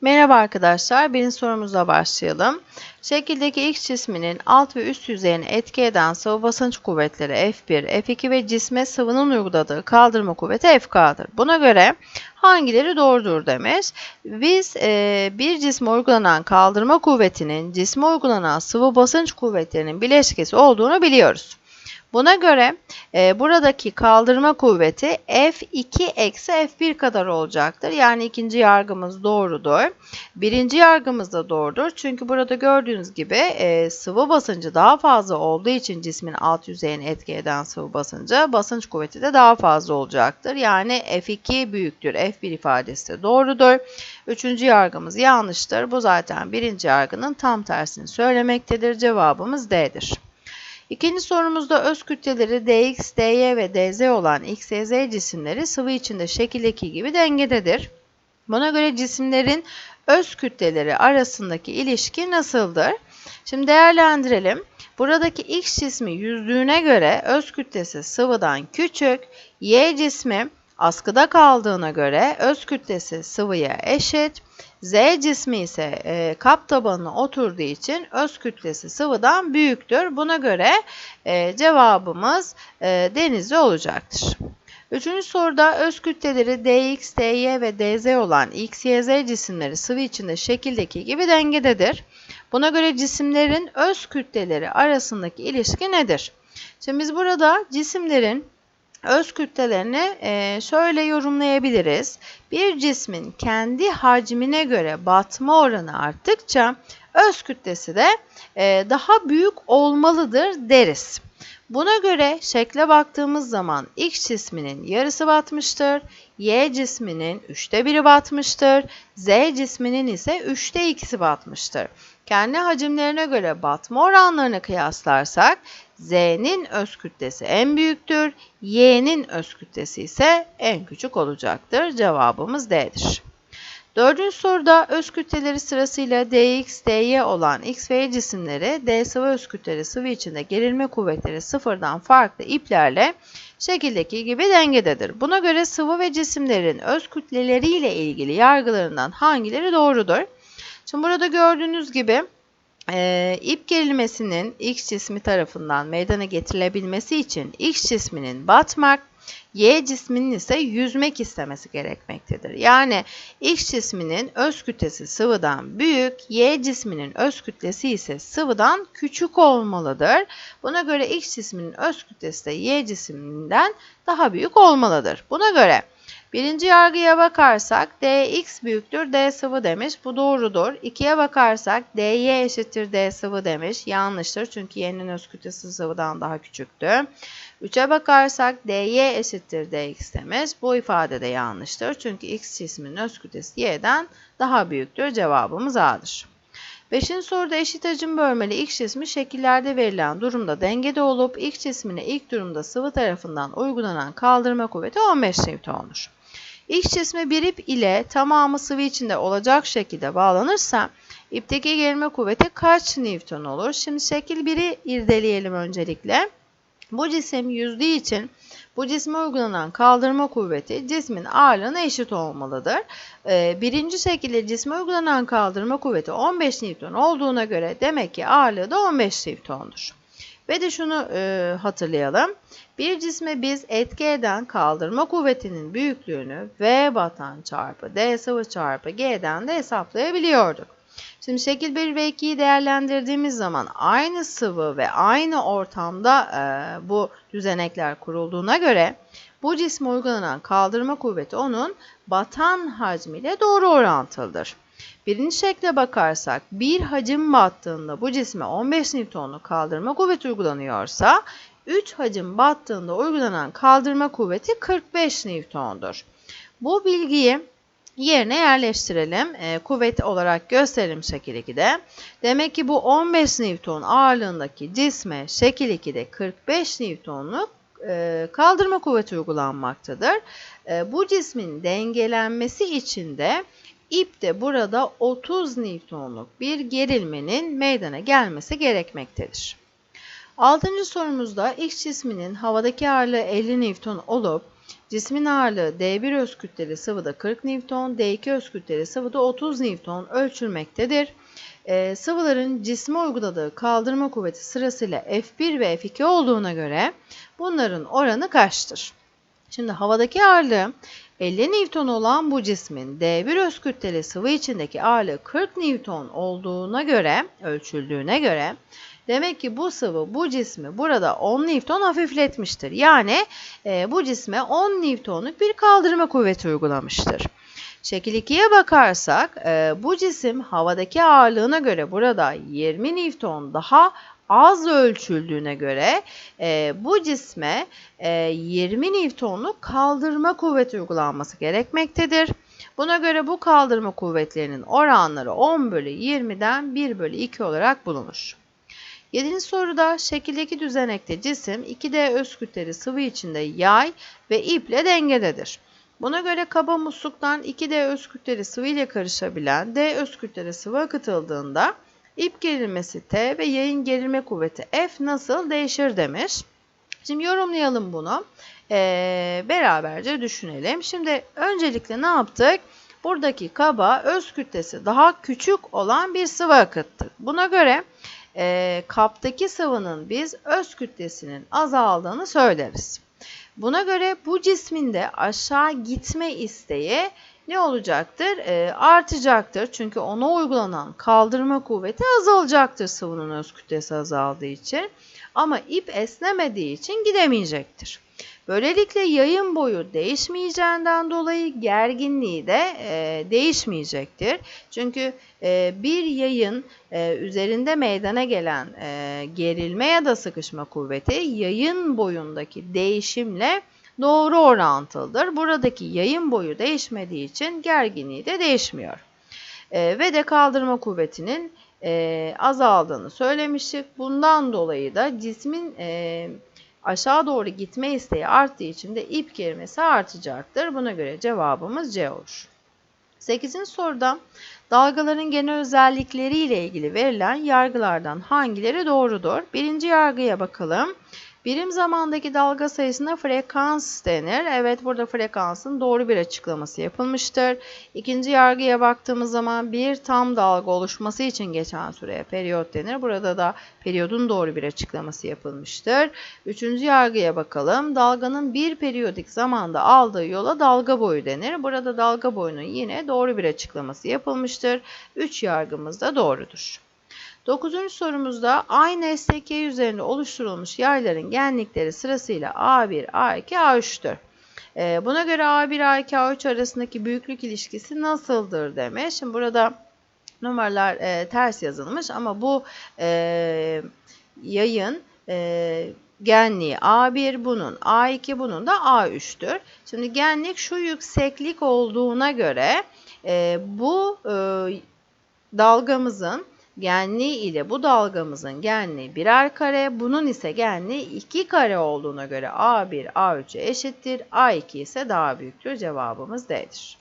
Merhaba arkadaşlar, birinci sorumuzla başlayalım. Şekildeki X cisminin alt ve üst yüzeyine etki eden sıvı basınç kuvvetleri F1, F2 ve cisme sıvının uyguladığı kaldırma kuvveti FK'dır. Buna göre hangileri doğrudur demiş. Biz e, bir cisme uygulanan kaldırma kuvvetinin cisme uygulanan sıvı basınç kuvvetlerinin bileşkesi olduğunu biliyoruz. Buna göre e, buradaki kaldırma kuvveti F2 eksi F1 kadar olacaktır. Yani ikinci yargımız doğrudur. Birinci yargımız da doğrudur. Çünkü burada gördüğünüz gibi e, sıvı basıncı daha fazla olduğu için cismin alt yüzeyine etki eden sıvı basıncı basınç kuvveti de daha fazla olacaktır. Yani F2 büyüktür. F1 ifadesi de doğrudur. Üçüncü yargımız yanlıştır. Bu zaten birinci yargının tam tersini söylemektedir. Cevabımız D'dir. İkinci sorumuzda öz kütleleri dx, dy ve dz olan x, y, z cisimleri sıvı içinde şekildeki gibi dengededir. Buna göre cisimlerin öz kütleleri arasındaki ilişki nasıldır? Şimdi değerlendirelim. Buradaki x cismi yüzdüğüne göre öz kütlesi sıvıdan küçük, y cismi askıda kaldığına göre öz kütlesi sıvıya eşit, Z cismi ise e, kap tabanına oturduğu için öz kütlesi sıvıdan büyüktür. Buna göre e, cevabımız e, denizli olacaktır. Üçüncü soruda öz kütleleri dx, dy ve dz olan x, y, z cisimleri sıvı içinde şekildeki gibi dengededir. Buna göre cisimlerin öz kütleleri arasındaki ilişki nedir? Şimdi biz burada cisimlerin öz kütlelerini e, şöyle yorumlayabiliriz. Bir cismin kendi hacmine göre batma oranı arttıkça öz kütlesi de e, daha büyük olmalıdır deriz. Buna göre şekle baktığımız zaman X cisminin yarısı batmıştır, Y cisminin üçte biri batmıştır, Z cisminin ise üçte ikisi batmıştır. Kendi hacimlerine göre batma oranlarını kıyaslarsak Z'nin öz kütlesi en büyüktür, Y'nin öz kütlesi ise en küçük olacaktır. Cevabımız D'dir. Dördüncü soruda öz kütleleri sırasıyla dx, dy olan x ve y cisimleri d sıvı öz kütleri sıvı içinde gerilme kuvvetleri sıfırdan farklı iplerle şekildeki gibi dengededir. Buna göre sıvı ve cisimlerin öz kütleleriyle ilgili yargılarından hangileri doğrudur? Şimdi burada gördüğünüz gibi e, ip gerilmesinin X cismi tarafından meydana getirilebilmesi için X cisminin batmak, Y cisminin ise yüzmek istemesi gerekmektedir. Yani X cisminin öz kütlesi sıvıdan büyük, Y cisminin öz kütlesi ise sıvıdan küçük olmalıdır. Buna göre X cisminin öz kütlesi de Y cisminden daha büyük olmalıdır. Buna göre Birinci yargıya bakarsak dx büyüktür d sıvı demiş. Bu doğrudur. İkiye bakarsak dy eşittir d sıvı demiş. Yanlıştır çünkü y'nin öz kütlesi sıvıdan daha küçüktü. Üçe bakarsak dy eşittir dx demiş. Bu ifade de yanlıştır çünkü x cisminin öz kütlesi y'den daha büyüktür. Cevabımız A'dır. Beşinci soruda eşit hacim bölmeli x cismi şekillerde verilen durumda dengede olup x cismine ilk durumda sıvı tarafından uygulanan kaldırma kuvveti 15 Newton'dur. X cismi bir ip ile tamamı sıvı içinde olacak şekilde bağlanırsa ipteki gerilme kuvveti kaç Newton olur? Şimdi şekil 1'i irdeleyelim öncelikle. Bu cisim yüzdüğü için bu cisme uygulanan kaldırma kuvveti cismin ağırlığına eşit olmalıdır. Ee, birinci şekilde cisme uygulanan kaldırma kuvveti 15 Newton olduğuna göre demek ki ağırlığı da 15 Newton'dur. Ve de şunu e, hatırlayalım. Bir cisme biz etki eden kaldırma kuvvetinin büyüklüğünü V batan çarpı D sıvı çarpı G'den de hesaplayabiliyorduk. Şimdi şekil 1 ve 2'yi değerlendirdiğimiz zaman aynı sıvı ve aynı ortamda e, bu düzenekler kurulduğuna göre bu cisme uygulanan kaldırma kuvveti onun batan hacmiyle doğru orantılıdır. Birinci şekle bakarsak bir hacim battığında bu cisme 15 Newton'luk kaldırma kuvveti uygulanıyorsa 3 hacim battığında uygulanan kaldırma kuvveti 45 Newton'dur. Bu bilgiyi yerine yerleştirelim. E, kuvvet olarak gösterelim şekil 2'de. Demek ki bu 15 Newton ağırlığındaki cisme şekil 2'de 45 Newton'luk e, kaldırma kuvveti uygulanmaktadır. E, bu cismin dengelenmesi için de ip de burada 30 Newton'luk bir gerilmenin meydana gelmesi gerekmektedir. Altıncı sorumuzda X cisminin havadaki ağırlığı 50 Newton olup cismin ağırlığı D1 öz kütleli sıvıda 40 Newton, D2 öz kütleli sıvıda 30 Newton ölçülmektedir. Ee, sıvıların cisme uyguladığı kaldırma kuvveti sırasıyla F1 ve F2 olduğuna göre bunların oranı kaçtır? Şimdi havadaki ağırlığı 50 Newton olan bu cismin D1 öz kütleli sıvı içindeki ağırlığı 40 Newton olduğuna göre, ölçüldüğüne göre demek ki bu sıvı bu cismi burada 10 Newton hafifletmiştir. Yani e, bu cisme 10 Newton'luk bir kaldırma kuvveti uygulamıştır. Şekil 2'ye bakarsak e, bu cisim havadaki ağırlığına göre burada 20 Newton daha az ölçüldüğüne göre e, bu cisme e, 20 Newton'luk kaldırma kuvveti uygulanması gerekmektedir. Buna göre bu kaldırma kuvvetlerinin oranları 10 bölü 20'den 1 bölü 2 olarak bulunur. 7. soruda şekildeki düzenekte cisim 2D öz kütleli sıvı içinde yay ve iple dengededir. Buna göre kaba musluktan 2D öz kütleli sıvı ile karışabilen D öz kütleli sıvı akıtıldığında ip gerilmesi T ve yayın gerilme kuvveti F nasıl değişir demiş. Şimdi yorumlayalım bunu. Ee, beraberce düşünelim. Şimdi öncelikle ne yaptık? Buradaki kaba öz kütlesi daha küçük olan bir sıvı akıttık. Buna göre e, kaptaki sıvının biz öz kütlesinin azaldığını söyleriz. Buna göre bu cisminde aşağı gitme isteği ne olacaktır? E, artacaktır. Çünkü ona uygulanan kaldırma kuvveti azalacaktır sıvının öz kütlesi azaldığı için. Ama ip esnemediği için gidemeyecektir. Böylelikle yayın boyu değişmeyeceğinden dolayı gerginliği de e, değişmeyecektir. Çünkü e, bir yayın e, üzerinde meydana gelen e, gerilme ya da sıkışma kuvveti yayın boyundaki değişimle doğru orantılıdır. Buradaki yayın boyu değişmediği için gerginliği de değişmiyor. E, ve de kaldırma kuvvetinin e, azaldığını söylemiştik. Bundan dolayı da cismin e, aşağı doğru gitme isteği arttığı için de ip gerilmesi artacaktır. Buna göre cevabımız C olur. 8. soruda dalgaların genel özellikleri ile ilgili verilen yargılardan hangileri doğrudur? Birinci yargıya bakalım. Birim zamandaki dalga sayısına frekans denir. Evet burada frekansın doğru bir açıklaması yapılmıştır. İkinci yargıya baktığımız zaman bir tam dalga oluşması için geçen süreye periyot denir. Burada da periyodun doğru bir açıklaması yapılmıştır. Üçüncü yargıya bakalım. Dalganın bir periyodik zamanda aldığı yola dalga boyu denir. Burada dalga boyunun yine doğru bir açıklaması yapılmıştır. Üç yargımız da doğrudur. Dokuzuncu sorumuzda aynı STK üzerinde oluşturulmuş yayların genlikleri sırasıyla A1, A2, A3'tür. Ee, buna göre A1, A2, A3 arasındaki büyüklük ilişkisi nasıldır demiş. Şimdi burada numaralar e, ters yazılmış ama bu e, yayın e, genliği A1 bunun, A2 bunun da A3'tür. Şimdi genlik şu yükseklik olduğuna göre e, bu e, dalgamızın genliği ile bu dalgamızın genliği birer kare, bunun ise genliği 2 kare olduğuna göre A1 A3'e eşittir. A2 ise daha büyüktür. Cevabımız D'dir.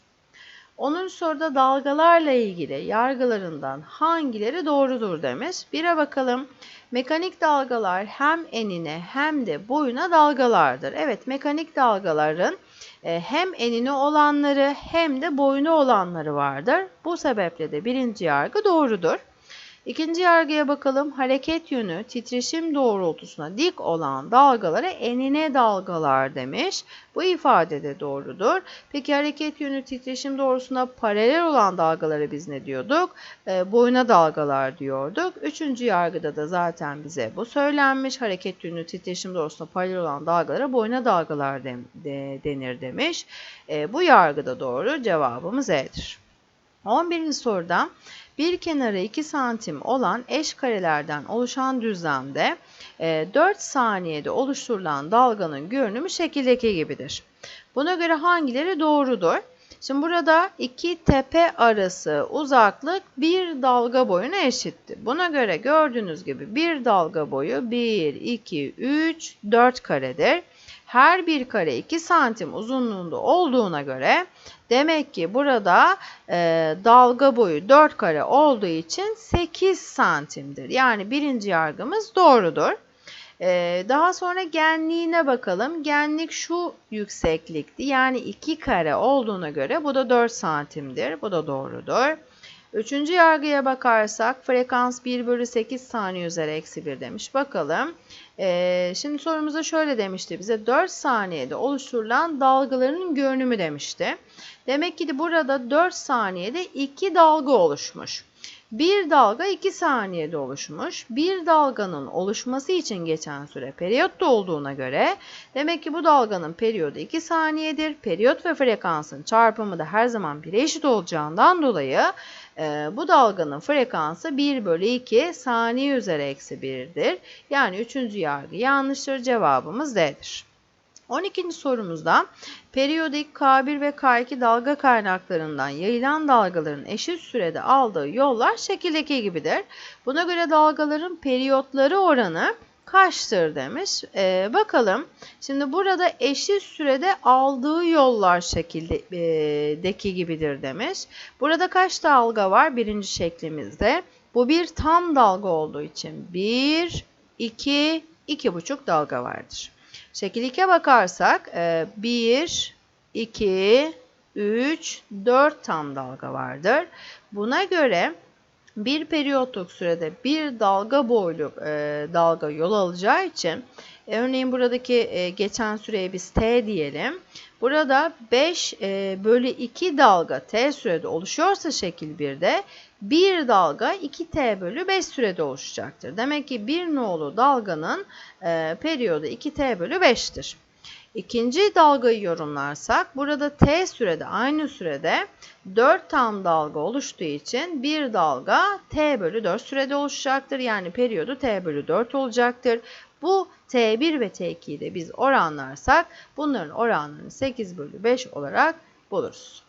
10. soruda dalgalarla ilgili yargılarından hangileri doğrudur demiş. Bire bakalım. Mekanik dalgalar hem enine hem de boyuna dalgalardır. Evet mekanik dalgaların e, hem enine olanları hem de boyuna olanları vardır. Bu sebeple de birinci yargı doğrudur. İkinci yargıya bakalım. Hareket yönü titreşim doğrultusuna dik olan dalgalara enine dalgalar demiş. Bu ifade de doğrudur. Peki hareket yönü titreşim doğrusuna paralel olan dalgalara biz ne diyorduk? E, boyuna dalgalar diyorduk. Üçüncü yargıda da zaten bize bu söylenmiş. Hareket yönü titreşim doğrusuna paralel olan dalgalara boyuna dalgalar de, de, denir demiş. E, bu yargıda doğru. Cevabımız E'dir. 11. soruda bir kenarı 2 santim olan eş karelerden oluşan düzlemde 4 e, saniyede oluşturulan dalganın görünümü şekildeki gibidir. Buna göre hangileri doğrudur? Şimdi burada iki tepe arası uzaklık bir dalga boyuna eşittir. Buna göre gördüğünüz gibi bir dalga boyu 1, 2, 3, 4 karedir. Her bir kare 2 santim uzunluğunda olduğuna göre demek ki burada e, dalga boyu 4 kare olduğu için 8 santimdir. Yani birinci yargımız doğrudur. Ee, daha sonra genliğine bakalım. Genlik şu yükseklikti. Yani 2 kare olduğuna göre bu da 4 santimdir. Bu da doğrudur. Üçüncü yargıya bakarsak frekans 1 bölü 8 saniye üzeri eksi 1 demiş. Bakalım. Ee, şimdi sorumuzda şöyle demişti bize 4 saniyede oluşturulan dalgaların görünümü demişti. Demek ki de burada 4 saniyede 2 dalga oluşmuş. Bir dalga 2 saniyede oluşmuş. Bir dalganın oluşması için geçen süre periyotta olduğuna göre demek ki bu dalganın periyodu 2 saniyedir. Periyot ve frekansın çarpımı da her zaman 1'e eşit olacağından dolayı bu dalganın frekansı 1 bölü 2 saniye üzeri eksi 1'dir. Yani üçüncü yargı yanlıştır. Cevabımız D'dir. 12. sorumuzda periyodik K1 ve K2 dalga kaynaklarından yayılan dalgaların eşit sürede aldığı yollar şekildeki gibidir. Buna göre dalgaların periyotları oranı kaçtır demiş. Ee, bakalım. Şimdi burada eşit sürede aldığı yollar şekildeki gibidir demiş. Burada kaç dalga var birinci şeklimizde? Bu bir tam dalga olduğu için 1, 2, 2,5 dalga vardır. Şekil 2'ye bakarsak 1, 2, 3, 4 tam dalga vardır. Buna göre bir periyotluk sürede bir dalga boylu e, dalga yol alacağı için e, örneğin buradaki e, geçen süreye biz t diyelim. Burada 5 e, bölü 2 dalga t sürede oluşuyorsa şekil 1'de bir dalga 2t bölü 5 sürede oluşacaktır. Demek ki bir nolu dalganın e, periyodu 2t bölü 5'tir. İkinci dalgayı yorumlarsak burada t sürede aynı sürede 4 tam dalga oluştuğu için bir dalga t bölü 4 sürede oluşacaktır. Yani periyodu t bölü 4 olacaktır. Bu t1 ve t2'yi de biz oranlarsak bunların oranlarını 8 bölü 5 olarak buluruz.